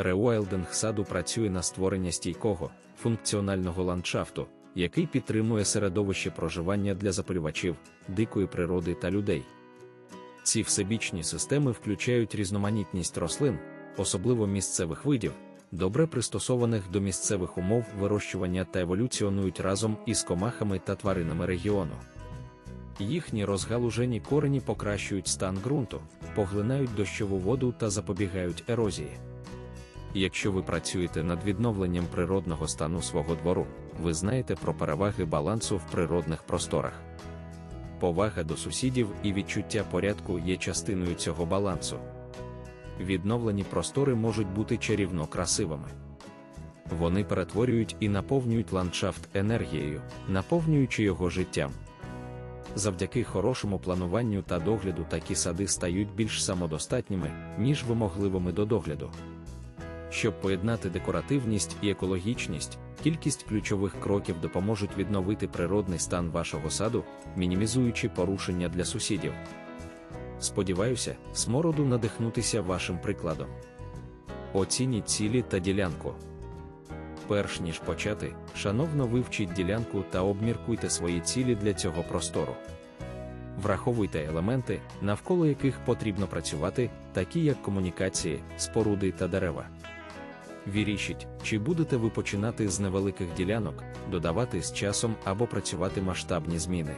Реуайлдинг саду працює на створення стійкого, функціонального ландшафту, який підтримує середовище проживання для запалювачів, дикої природи та людей. Ці всебічні системи включають різноманітність рослин, особливо місцевих видів, добре пристосованих до місцевих умов вирощування та еволюціонують разом із комахами та тваринами регіону. Їхні розгалужені корені покращують стан ґрунту, поглинають дощову воду та запобігають ерозії. Якщо ви працюєте над відновленням природного стану свого двору, ви знаєте про переваги балансу в природних просторах. Повага до сусідів і відчуття порядку є частиною цього балансу. Відновлені простори можуть бути чарівно красивими. Вони перетворюють і наповнюють ландшафт енергією, наповнюючи його життям. Завдяки хорошому плануванню та догляду такі сади стають більш самодостатніми, ніж вимогливими до догляду. Щоб поєднати декоративність і екологічність, кількість ключових кроків допоможуть відновити природний стан вашого саду, мінімізуючи порушення для сусідів. Сподіваюся, смороду надихнутися вашим прикладом. Оцініть цілі та ділянку. Перш ніж почати, шановно вивчіть ділянку та обміркуйте свої цілі для цього простору. Враховуйте елементи, навколо яких потрібно працювати, такі як комунікації, споруди та дерева. Вірішіть, чи будете ви починати з невеликих ділянок, додавати з часом або працювати масштабні зміни.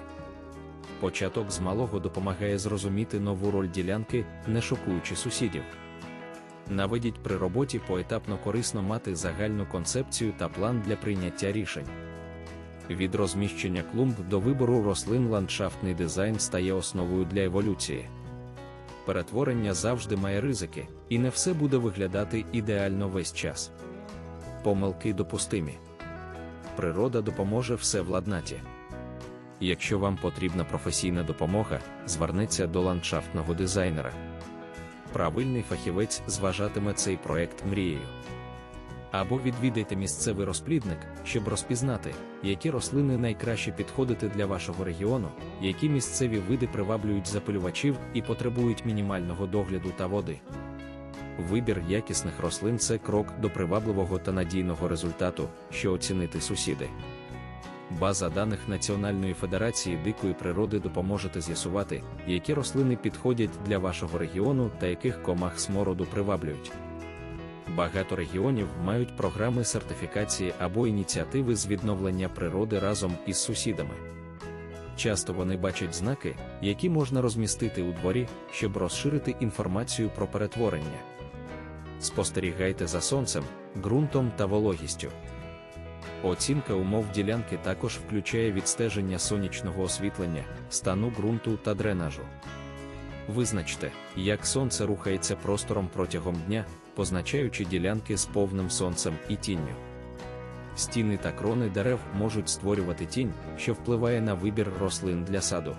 Початок з малого допомагає зрозуміти нову роль ділянки, не шокуючи сусідів. Наведіть при роботі поетапно корисно мати загальну концепцію та план для прийняття рішень. Від розміщення клумб до вибору рослин ландшафтний дизайн стає основою для еволюції. Перетворення завжди має ризики, і не все буде виглядати ідеально весь час. Помилки допустимі. Природа допоможе все владнаті. Якщо вам потрібна професійна допомога, зверніться до ландшафтного дизайнера. Правильний фахівець зважатиме цей проект мрією. Або відвідайте місцевий розплідник, щоб розпізнати, які рослини найкраще підходити для вашого регіону, які місцеві види приваблюють запилювачів і потребують мінімального догляду та води. Вибір якісних рослин це крок до привабливого та надійного результату, що оцінити сусіди. База даних Національної федерації дикої природи допоможете з'ясувати, які рослини підходять для вашого регіону та яких комах смороду приваблюють. Багато регіонів мають програми сертифікації або ініціативи з відновлення природи разом із сусідами. Часто вони бачать знаки, які можна розмістити у дворі, щоб розширити інформацію про перетворення. Спостерігайте за сонцем, ґрунтом та вологістю. Оцінка умов ділянки також включає відстеження сонячного освітлення, стану ґрунту та дренажу. Визначте, як сонце рухається простором протягом дня, позначаючи ділянки з повним сонцем і тінню. Стіни та крони дерев можуть створювати тінь, що впливає на вибір рослин для саду.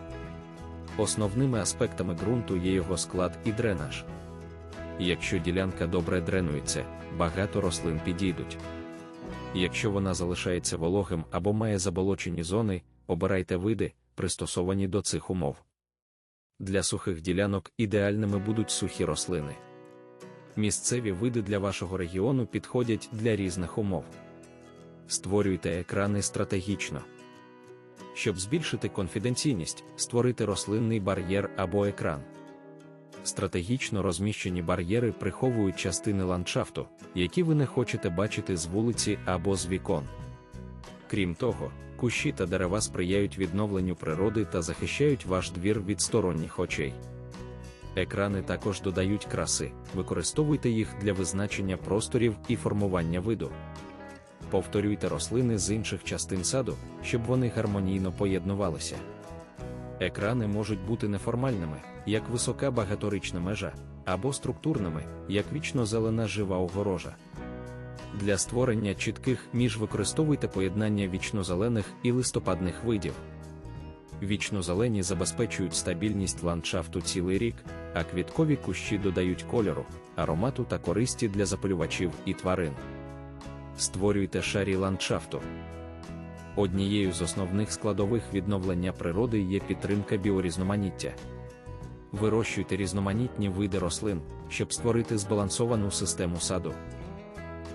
Основними аспектами ґрунту є його склад і дренаж. Якщо ділянка добре дренується, багато рослин підійдуть. Якщо вона залишається вологим або має заболочені зони, обирайте види, пристосовані до цих умов. Для сухих ділянок ідеальними будуть сухі рослини. Місцеві види для вашого регіону підходять для різних умов. Створюйте екрани стратегічно. Щоб збільшити конфіденційність, створити рослинний бар'єр або екран. Стратегічно розміщені бар'єри приховують частини ландшафту, які ви не хочете бачити з вулиці або з вікон. Крім того, кущі та дерева сприяють відновленню природи та захищають ваш двір від сторонніх очей. Екрани також додають краси, використовуйте їх для визначення просторів і формування виду. Повторюйте рослини з інших частин саду, щоб вони гармонійно поєднувалися. Екрани можуть бути неформальними, як висока багаторична межа, або структурними, як вічно зелена жива огорожа. Для створення чітких між використовуйте поєднання вічнозелених і листопадних видів. Вічнозелені забезпечують стабільність ландшафту цілий рік, а квіткові кущі додають кольору, аромату та користі для запалювачів і тварин. Створюйте шарі ландшафту. Однією з основних складових відновлення природи є підтримка біорізноманіття. Вирощуйте різноманітні види рослин, щоб створити збалансовану систему саду.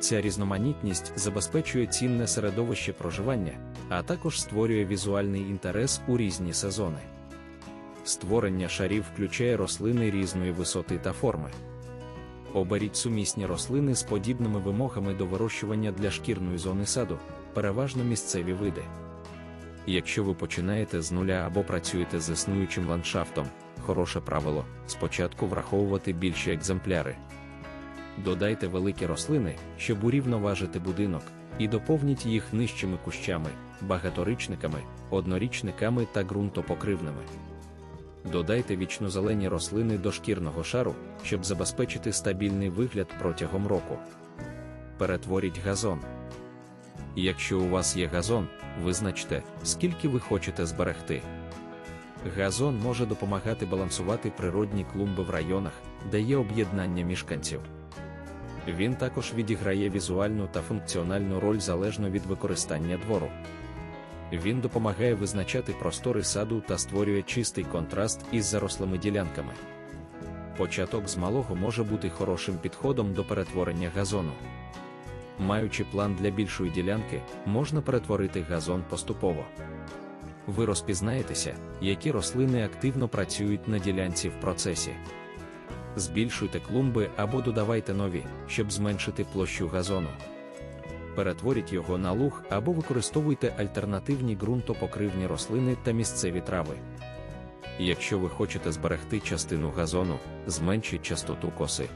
Ця різноманітність забезпечує цінне середовище проживання, а також створює візуальний інтерес у різні сезони. Створення шарів включає рослини різної висоти та форми. Оберіть сумісні рослини з подібними вимогами до вирощування для шкірної зони саду, переважно місцеві види. Якщо ви починаєте з нуля або працюєте з існуючим ландшафтом, хороше правило спочатку враховувати більші екземпляри. Додайте великі рослини, щоб урівноважити будинок, і доповніть їх нижчими кущами, багаторічниками, однорічниками та ґрунтопокривними. Додайте вічнозелені рослини до шкірного шару, щоб забезпечити стабільний вигляд протягом року. Перетворіть газон. Якщо у вас є газон, визначте, скільки ви хочете зберегти. Газон може допомагати балансувати природні клумби в районах, де є об'єднання мішканців. Він також відіграє візуальну та функціональну роль залежно від використання двору. Він допомагає визначати простори саду та створює чистий контраст із зарослими ділянками. Початок з малого може бути хорошим підходом до перетворення газону. Маючи план для більшої ділянки, можна перетворити газон поступово. Ви розпізнаєтеся, які рослини активно працюють на ділянці в процесі. Збільшуйте клумби або додавайте нові, щоб зменшити площу газону. Перетворіть його на луг або використовуйте альтернативні ґрунтопокривні рослини та місцеві трави. Якщо ви хочете зберегти частину газону, зменшіть частоту коси,